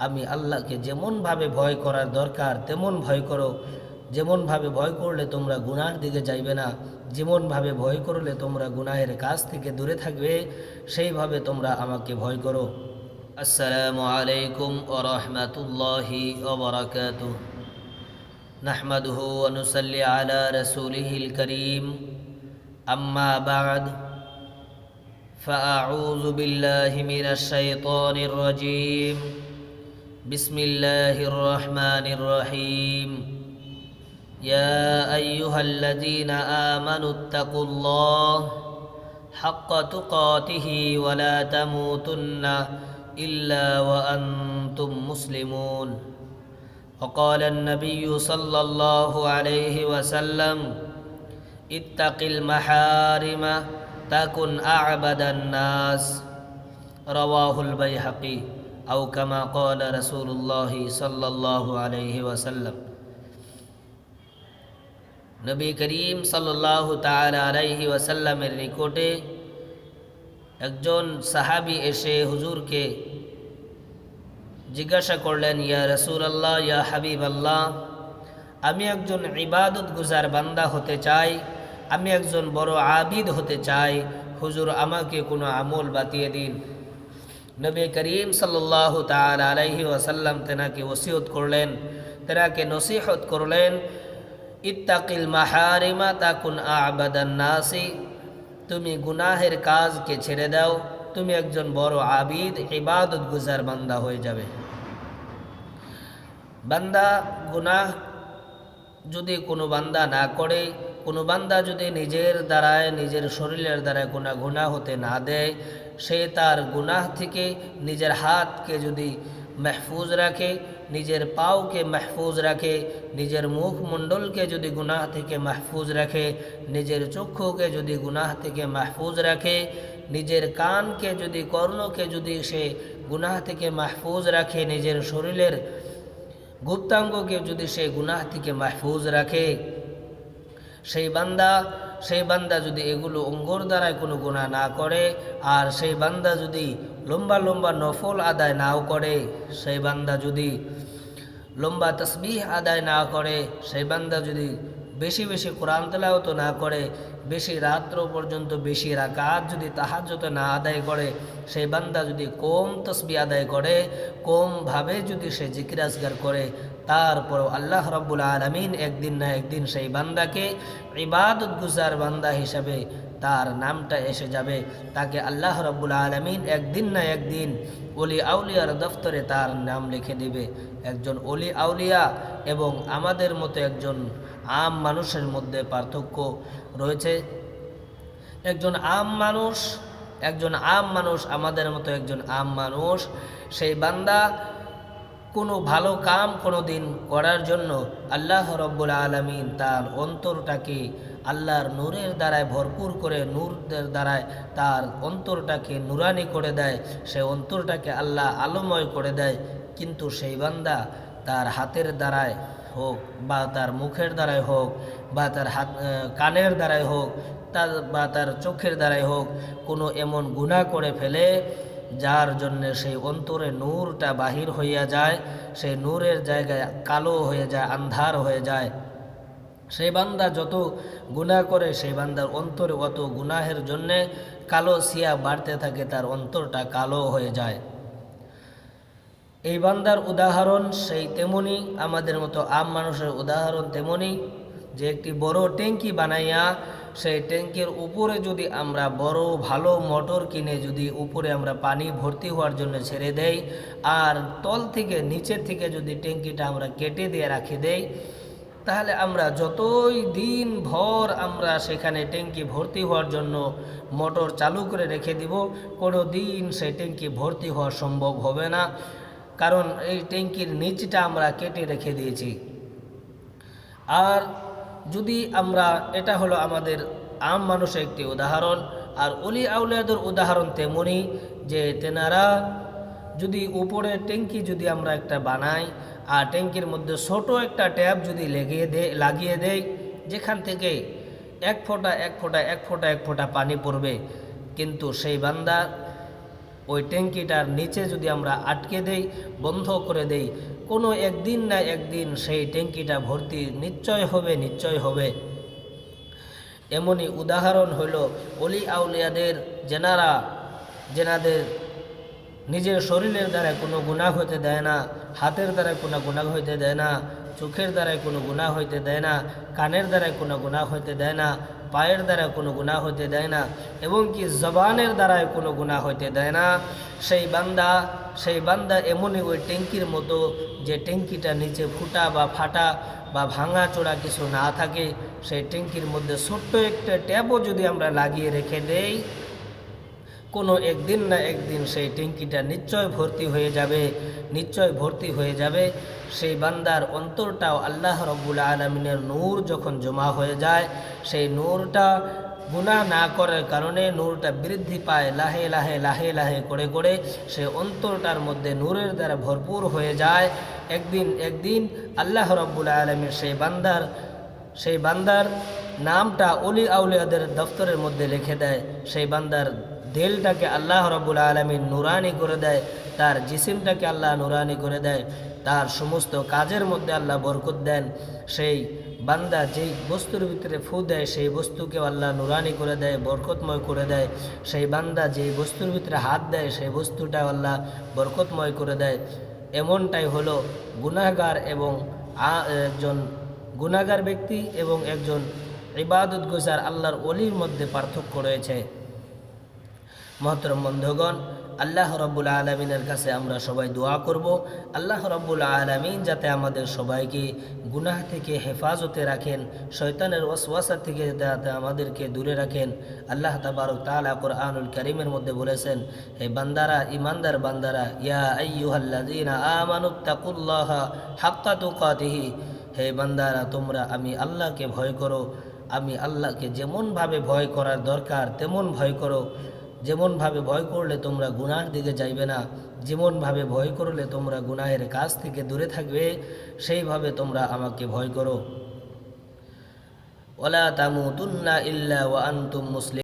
আমি আল্লাহকে যেমনভাবে ভয় করার দরকার তেমন ভয় করো যেমনভাবে ভয় করলে তোমরা গুনার দিকে যাইবে না যেমনভাবে ভয় করলে তোমরা গুনাহের কাছ থেকে দূরে থাকবে সেইভাবে তোমরা আমাকে ভয় করো আসসালামু আলাইকুম ও রহমতুল্লাহি ওবরাকাতুহ نحمده ونصلي على رسوله الكريم أما بعد فأعوذ بالله من الشيطان الرجيم بسم الله الرحمن الرحيم. يا أيها الذين آمنوا اتقوا الله حق تقاته ولا تموتن إلا وأنتم مسلمون. وقال النبي صلى الله عليه وسلم اتق المحارم تكن أعبد الناس. رواه البيهقي. أو كما قال رسول الله صلى الله عليه وسلم নবী করিম সাল্লাহ তাল আলাইহি ওয়াসাল্লামের নিকটে একজন সাহাবি এসে হুজুরকে জিজ্ঞাসা করলেন ইয়া রসুল আল্লাহ ইয়া হাবিব আল্লাহ আমি একজন ইবাদত গুজার বান্দা হতে চাই আমি একজন বড় আবিদ হতে চাই হুজুর আমাকে কোনো আমল বাতিয়ে দিন নবী করিম সাল্লাহ তাল আলাইহি ওয়াসাল্লাম তেনাকে ওসিয়ত করলেন, তেনাকে নসিহত করলেন, ইত্তাকিল মাহারিমা তাকুন আবাদান নাসি তুমি গুনাহের কাজকে ছেড়ে দাও, তুমি একজন বড় আবিদ, ইবাদত গুজার বান্দা হয়ে যাবে। বান্দা গুনাহ যদি কোনো বান্দা না করে, কোনো বান্দা যদি নিজের দ্বারায়, নিজের শরীরের দ্বারায় কোনো গুনাহ হতে না দেয় সে তার গুনাহ থেকে নিজের হাতকে যদি মেহফুজ রাখে, নিজের পাওকে মেহফুজ রাখে, নিজের মুখমণ্ডলকে যদি গুনাহ থেকে মাহফুজ রাখে, নিজের চক্ষুকে যদি গুনাহ থেকে মাহফুজ রাখে, নিজের কানকে যদি, কর্ণকে যদি সে গুনাহ থেকে মাহফুজ রাখে, নিজের শরীরের গুপ্তাঙ্গকে যদি সে গুনাহ থেকে মাহফুজ রাখে, সেই বান্দা সেই বান্দা যদি এগুলো অঙ্গর দ্বারায় কোনো গুণা না করে, আর সেই বান্দা যদি লম্বা লম্বা নফল আদায় নাও করে, সেই বান্দা যদি লম্বা তসবিহ আদায় না করে, সেই বান্দা যদি বেশি বেশি কোরআন তেলাওত না করে, বেশি রাত্র পর্যন্ত বেশি রাকাত যদি তাহাজ্জত না আদায় করে, সেই বান্দা যদি কম তসবি আদায় করে, কমভাবে যদি সে জিকিরাজগার করে, তারপরও আল্লাহ রব্বুল আলমিন একদিন না একদিন সেই বান্দাকে ইবাদত গুজার বান্দা হিসাবে তার নামটা এসে যাবে। তাকে আল্লাহ রব্বুল আলমিন একদিন না একদিন অলি আউলিয়ার দফতরে তার নাম লিখে দিবে। একজন অলি আউলিয়া এবং আমাদের মতো একজন আম মানুষের মধ্যে পার্থক্য রয়েছে। একজন আম মানুষ, একজন আম মানুষ, আমাদের মতো একজন আম মানুষ, সেই বান্দা কোনো ভালো কাম কোনো দিন করার জন্য আল্লাহ রব্বুল আলমিন তার অন্তরটাকে আল্লাহর নূরের দ্বারায় ভরপুর করে নূরের দ্বারায় তার অন্তরটাকে নুরানি করে দেয়। সে অন্তরটাকে আল্লাহ আলোময় করে দেয়, কিন্তু সেই বান্দা তার হাতের দ্বারায় হোক বা তার মুখের দ্বারাই হোক বা তার হাত কানের দ্বারাই হোক, তার বা তার চোখের দ্বারাই হোক, কোনো এমন গুণা করে ফেলে যার জন্য সেই অন্তরে নূরটা বাহির হইয়া যায় সেই নূরের জায়গায় কালো হয়ে যায়, আন্ধার হয়ে যায়। সেই বান্দা যত গুণা করে সেই বান্দার অন্তরে অত গুনাহের জন্যে কালো সিয়া বাড়তে থাকে, তার অন্তরটা কালো হয়ে যায়। এই বান্দার উদাহরণ সেই তেমনি, আমাদের মতো আম মানুষের উদাহরণ তেমনি, যে একটি বড় ট্যাঙ্কি বানাইয়া সেই ট্যাঙ্কের উপরে যদি আমরা বড় ভালো মোটর কিনে যদি উপরে আমরা পানি ভর্তি হওয়ার জন্য ছেড়ে দেই, আর তল থেকে নিচের থেকে যদি ট্যাঙ্কিটা আমরা কেটে দিয়ে রাখি দেই, তাহলে আমরা যতই দিন ভর আমরা সেখানে ট্যাঙ্কি ভর্তি হওয়ার জন্য মোটর চালু করে রেখে দিব, কোনো দিন সেই ট্যাঙ্কি ভর্তি হওয়া সম্ভব হবে না। কারণ এই ট্যাঙ্কির নিচটা আমরা কেটে রেখে দিয়েছি। আর যদি আমরা, এটা হলো আমাদের আম মানুষের একটি উদাহরণ, আর অলি আউলিয়াদের উদাহরণ তেমনই যে তেনারা যদি উপরে ট্যাঙ্কি যদি আমরা একটা বানাই, আর ট্যাঙ্কির মধ্যে ছোট একটা ট্যাপ যদি লেগিয়ে দে, লাগিয়ে দেয় যেখান থেকে এক ফোঁটা এক ফোঁটা এক ফোঁটা এক ফোঁটা পানি পড়বে, কিন্তু সেই বান্দা ওই ট্যাঙ্কিটার নিচে যদি আমরা আটকে দেই, বন্ধ করে দেই, কোনো একদিন না একদিন সেই ট্যাঙ্কিটা ভর্তি নিশ্চয় হবে নিশ্চয় হবে। এমনই উদাহরণ হইল অলি আউলিয়াদের যেনারা যেনাদের নিজের শরীরের দ্বারা কোনো গুণা হইতে দেয় না, হাতের দ্বারা কোনো গুণা হইতে দেয় না চোখের দ্বারা কোনো গুণা হইতে দেয় না, কানের দ্বারা কোনো গুণা হইতে দেয় না, পায়ের দ্বারা কোনো গুণা হইতে দেয় না, এবং কি জবানের দ্বারায় কোনো গুণা হইতে দেয় না। সেই বান্দা সেই বান্দা এমনই ওই ট্যাঙ্কির মতো যে ট্যাঙ্কিটা নিচে ফুটা বা ফাটা বা ভাঙা চোরা কিছু না থাকে, সেই ট্যাঙ্কির মধ্যে ছোট্ট একটা ট্যাপও যদি আমরা লাগিয়ে রেখে দেই কোনো একদিন না একদিন সেই ট্যাঙ্কিটা নিশ্চয় ভর্তি হয়ে যাবে, নিশ্চয় ভর্তি হয়ে যাবে। সেই বান্দার অন্তরটাও আল্লাহ রব্বুল আলমিনের নূর যখন জমা হয়ে যায়, সেই নূরটা গুনাহ না করার কারণে নূরটা বৃদ্ধি পায় লাহে লাহে লাহে লাহে করে করে সে অন্তরটার মধ্যে নূরের দ্বারা ভরপুর হয়ে যায়। একদিন একদিন আল্লাহ রব্বুল আলমীর সেই বান্দার সেই বান্দার নামটা অলি আউলিয়াদের দফতরের মধ্যে লিখে দেয়। সেই বান্দার দিলটাকে আল্লাহ রব্বুল আলমিন নুরানি করে দেয়, তার জিসিমটাকে আল্লাহ নুরানি করে দেয়, তার সমস্ত কাজের মধ্যে আল্লাহ বরকত দেন। সেই বান্দা যেই বস্তুর ভিতরে ফু দেয়, সেই বস্তুকে আল্লাহ নুরানি করে দেয়, বরকতময় করে দেয়। সেই বান্দা যেই বস্তুর ভিতরে হাত দেয়, সেই বস্তুটা আল্লাহ বরকতময় করে দেয়। এমনটাই হলো গুনাহগার এবং একজন গুনাহগার ব্যক্তি এবং একজন ইবাদত গুজার আল্লাহর অলির মধ্যে পার্থক্য রয়েছে। মহতরম বন্ধুগণ, আল্লাহ রব্বুল আলমিনের কাছে আমরা সবাই দোয়া করব। আল্লাহ রব্বুল আলমিন যাতে আমাদের সবাইকে গুনাহ থেকে হেফাজতে রাখেন, শয়তানের ওয়াসওয়াসা থেকে যাতে আমাদেরকে দূরে রাখেন। আল্লাহ তাবারক তাআলা কোরআনুল করিমের মধ্যে বলেছেন, হে বান্দারা ইমানদার বান্দারা, ইয়া আইয়ুহাল্লাযীনা আমানুত্তাকুল্লাহা হাক্কা তুকাতিহি। হে বান্দারা, তোমরা আমি আল্লাহকে ভয় করো, আমি আল্লাহকে যেমনভাবে ভয় করার দরকার, তেমন ভয় করো। যেমনভাবে ভয় করলে তোমরা গুনার দিকে যাইবে না, যেমনভাবে ভয় করলে তোমরা গুনাহের কাছ থেকে দূরে থাকবে, সেইভাবে তোমরা আমাকে ভয় করো। ওলা তামুতুন্না ইল্লা ওয়া আনতুম মুসলিম।